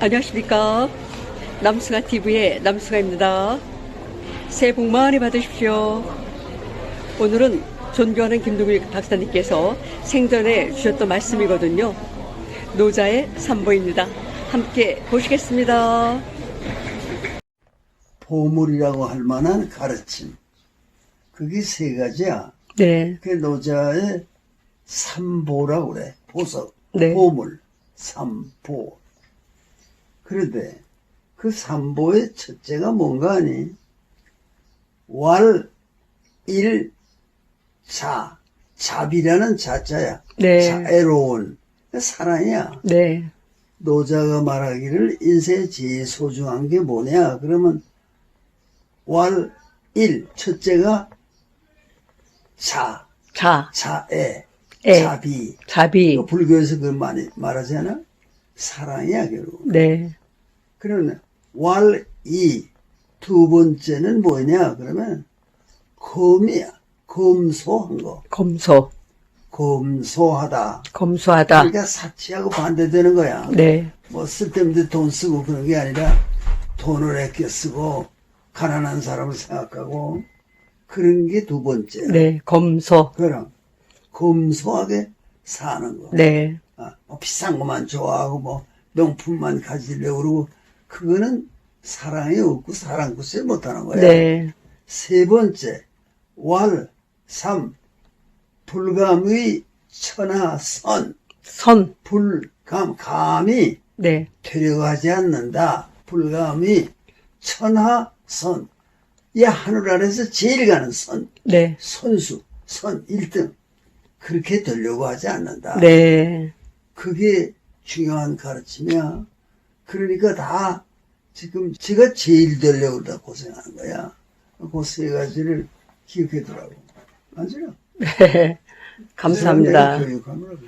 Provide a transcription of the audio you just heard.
안녕하십니까. 남수가 TV의 남수가입니다. 새해 복 많이 받으십시오. 오늘은 존경하는 김동일 박사님께서 생전에 주셨던 말씀이거든요. 노자의 산보입니다. 함께 보시겠습니다. 보물이라고 할 만한 가르침. 그게 세 가지야. 네, 그 노자의 삼보라고 그래. 보석, 네. 보물, 삼보. 그런데 그 삼보의 첫째가 뭔가 하니? 왈, 일, 자. 잡이라는 자자야. 네. 자애로운. 사랑이야. 네, 노자가 말하기를 인생에 제일 소중한 게 뭐냐? 그러면 왈, 일, 첫째가 자, 자, 자애, 애. 자비. 자비. 또 불교에서 그 많이 말하잖아? 사랑이야, 결국. 네, 그러면 왈, 이, 두 번째는 뭐냐? 그러면 검이야. 검소한 거. 검소, 검소하다. 검소하다. 그러니까 사치하고 반대되는 거야. 네, 뭐 쓸데없는 돈 쓰고 그런 게 아니라 돈을 아껴 쓰고 가난한 사람을 생각하고 그런 게 두 번째. 네, 검소. 그럼 검소하게 사는 거. 네, 아, 뭐 비싼 것만 좋아하고 뭐 명품만 가지려고 그러고 그거는 사랑이 없고 사랑 구세 못하는 거야. 네, 세 번째 왈, 삼 불감의 천하 선 선. 불감 감이 네, 되려가지 않는다. 불감이 천하 선. 이 하늘 아래서 제일 가는 선. 네, 선수. 선 1등. 그렇게 되려고 하지 않는다. 네, 그게 중요한 가르침이야. 그러니까 다 지금 제가 제일 되려고 다 고생하는 거야. 그 세 가지를 기억해 두라고. 맞아요. 네. 감사합니다. 교육하느라고.